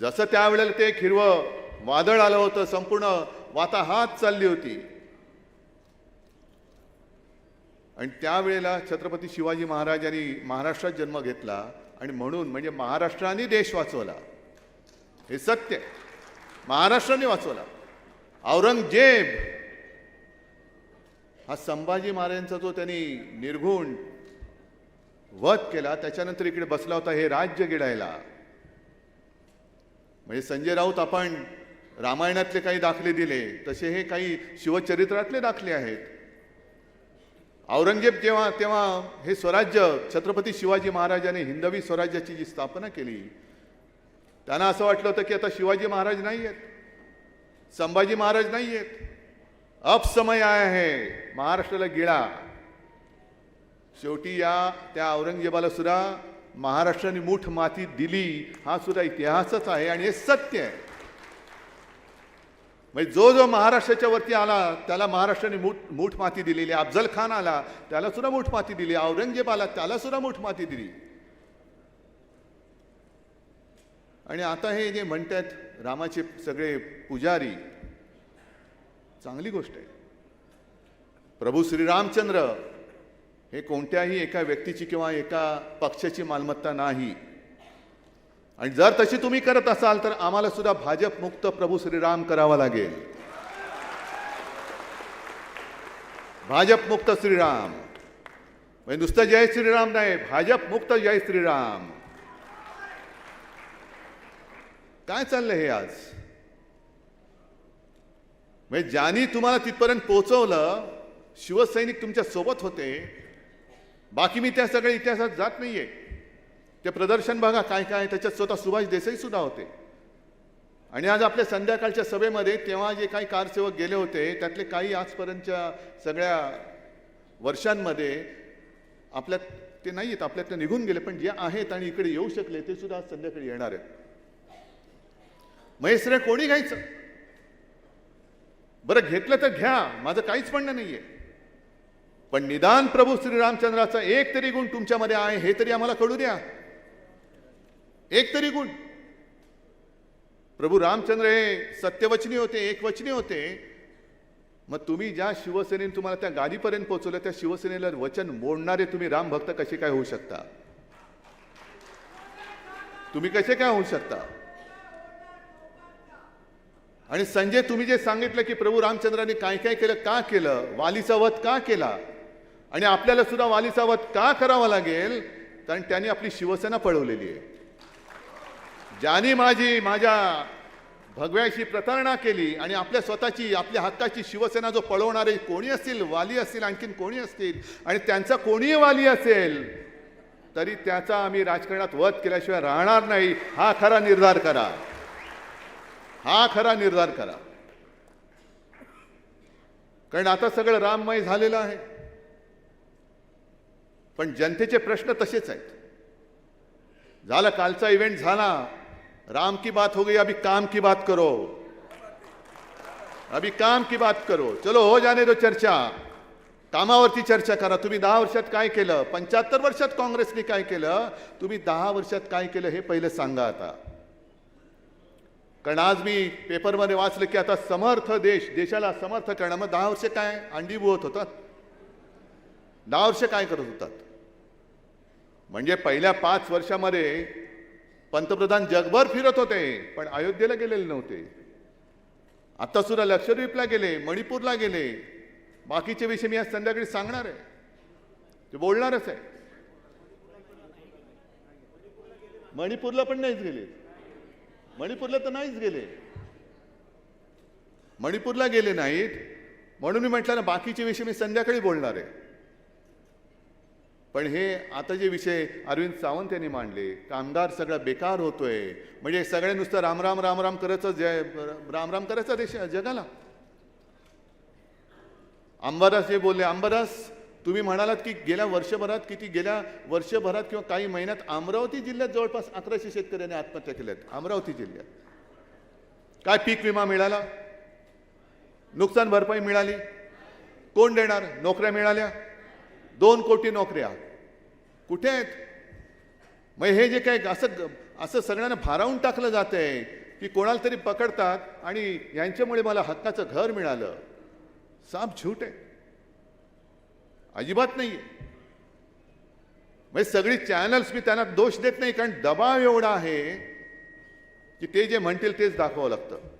जसं त्यावेळेला ते हिरवं वादळ आलं होतं संपूर्ण वाताहात चालली होती. आणि त्यावेळेला छत्रपती शिवाजी महाराजांनी महाराष्ट्रात जन्म घेतला आणि म्हणून म्हणजे महाराष्ट्राने देश वाचवला. हे सत्य. महाराष्ट्राने वाचवला. औरंगजेब हा संभाजी महाराजांचा जो त्यांनी निर्घुण वध केला त्याच्यानंतर इकडे बसला होता हे राज्य गिळायला म्हणजे संजय राऊत आपण रामायणातले काही दाखले दिले तसे हे काही शिवचरित्रातले दाखले आहेत. औरंगजेब जेव्हा तेव्हा हे स्वराज्य छत्रपती शिवाजी महाराजांनी हिंदवी स्वराज्याची जी स्थापना केली त्यांना असं वाटलं होतं की आता शिवाजी महाराज नाही आहेत संभाजी महाराज नाही आहेत अपसमय आहे महाराष्ट्राला गिळा. शेवटी या त्या औरंगजेबाला सुद्धा महाराष्ट्राने मूठ माती दिली हा सुद्धा इतिहासच आहे आणि हे सत्य आहे. म्हणजे जो जो महाराष्ट्राच्या वरती आला त्याला महाराष्ट्राने मूठ मूठ माती दिलेली अफजल खान आला त्याला सुद्धा मूठ माती दिली औरंगजेब आला त्याला सुद्धा मूठ माती दिली. आणि आता हे जे म्हणतात रामाचे सगळे पुजारी चांगली गोष्ट आहे. प्रभू श्रीरामचंद्र हे कोणत्याही एका व्यक्तीची किंवा एका पक्षाची मालमत्ता नाही. आणि जर तशी तुम्ही करत असाल तर आम्हाला सुद्धा भाजप मुक्त प्रभू श्रीराम करावा लागेल. भाजप मुक्त श्रीराम. म्हणजे नुसतं जय श्रीराम नाही भाजप मुक्त जय श्रीराम. काय चाललंय हे आज? म्हणजे ज्यांनी तुम्हाला तिथपर्यंत पोहोचवलं शिवसैनिक तुमच्यासोबत होते बाकी मी त्या सगळ्या इतिहासात जात नाही आहे ते प्रदर्शन बघा काय काय त्याच्यात स्वतः सुभाष देसाई सुद्धा होते. आणि आज आपल्या संध्याकाळच्या सभेमध्ये तेव्हा जे काही कारसेवक गेले होते त्यातले काही आजपर्यंतच्या सगळ्या वर्षांमध्ये आपल्यात ते नाही आहेत आपल्यातनं निघून गेले पण जे आहेत आणि इकडे येऊ शकले ते सुद्धा आज संध्याकाळी येणार आहेत. महेश्वर कोणी घ्यायचं? बरं घेतलं तर घ्या माझं काहीच म्हणणं नाही आहे पण निदान प्रभू श्रीरामचंद्राचा एक तरी गुण तुमच्यामध्ये आहे हे तरी आम्हाला कळू द्या. एक तरी गुण. प्रभू रामचंद्र हे सत्यवचनी होते एकवचनी होते. मग तुम्ही ज्या शिवसेनेने तुम्हाला त्या गादीपर्यंत पोहोचवलं त्या शिवसेनेला वचन मोडणारे तुम्ही राम भक्त कसे काय होऊ शकता? तुम्ही कसे काय होऊ शकता? आणि संजय तुम्ही जे सांगितलं की प्रभू रामचंद्राने काय काय केलं का केलं वालीचा वध का केला आणि आपल्याला सुद्धा वालीचा वध का करावा लागेल? कारण त्यांनी आपली शिवसेना पळवलेली आहे. ज्यांनी माझी माझ्या भगव्याशी प्रतारणा केली आणि आपल्या स्वतःची आपल्या हक्काची शिवसेना जो पळवणारे कोणी असतील वाली असतील आणखीन कोणी असतील आणि त्यांचा कोणीही वाली असेल तरी त्याचा आम्ही राजकारणात वध केल्याशिवाय राहणार नाही. हा खरा निर्धार करा. हा खरा निर्धार करा. कारण आता सगळं राममय झालेलं आहे. पण जनतेचे प्रश्न तसेच आहेत. झालं कालचा इव्हेंट झाला. राम की बात हो गई अभी काम की बात करो. अभी काम की बात करो. चलो हो जाने दो चर्चा. कामावरती चर्चा करा. तुम्ही दहा वर्षात काय केलं? पंच्याहत्तर वर्षात काँग्रेसने काय केलं? तुम्ही दहा वर्षात काय केलं हे पहिलं सांगा आता. कारण आज मी पेपरमध्ये वाचलं की आता समर्थ देश देशाला समर्थ करणं. मग दहा वर्ष काय? अंडीभूत होतात. दहा वर्ष काय करत होतात? म्हणजे पहिल्या पाच वर्षामध्ये पंतप्रधान जगभर फिरत होते पण अयोध्येला गेलेले नव्हते. आता सुद्धा लक्षद्वीपला गेले मणिपूरला गेले. बाकीचे विषय मी आज संध्याकाळी सांगणार आहे. ते बोलणारच आहे. मणिपूरला पण नाहीच गेले. मणिपूरला तर नाहीच गेले. मणिपूरला गेले नाहीत म्हणून मी म्हटलं ना बाकीचे विषय मी संध्याकाळी बोलणार आहे. पण हे आता जे विषय अरविंद सावंत यांनी मांडले कामगार सगळा बेकार होतोय. म्हणजे सगळे नुसतं रामराम रामराम करायचं जय रामराम करायचा देश जगाला. अंबादास जे बोलले अंबादास तुम्ही म्हणालात की गेल्या वर्षभरात किती गेल्या वर्षभरात किंवा काही महिन्यात अमरावती जिल्ह्यात जवळपास अकराशे शेतकऱ्यांनी आत्महत्या केल्या आहेत अमरावती जिल्ह्यात. काय पीक विमा मिळाला? नुकसान भरपाई मिळाली? कोण देणार? नोकऱ्या मिळाल्या? दोन कोटी नोकऱ्या. कुठे आहेत? मग हे जे काय असं असं सगळ्यांना भारावून टाकलं जातंय की कोणाला तरी पकडतात आणि यांच्यामुळे मला हक्काचं घर मिळालं. साप झूट आहे. अजिबात नाही म्हणजे सगळी चॅनल्स मी त्यांना दोष देत नाही कारण दबाव एवढा आहे की ते जे म्हणतील तेच दाखवावं लागतं.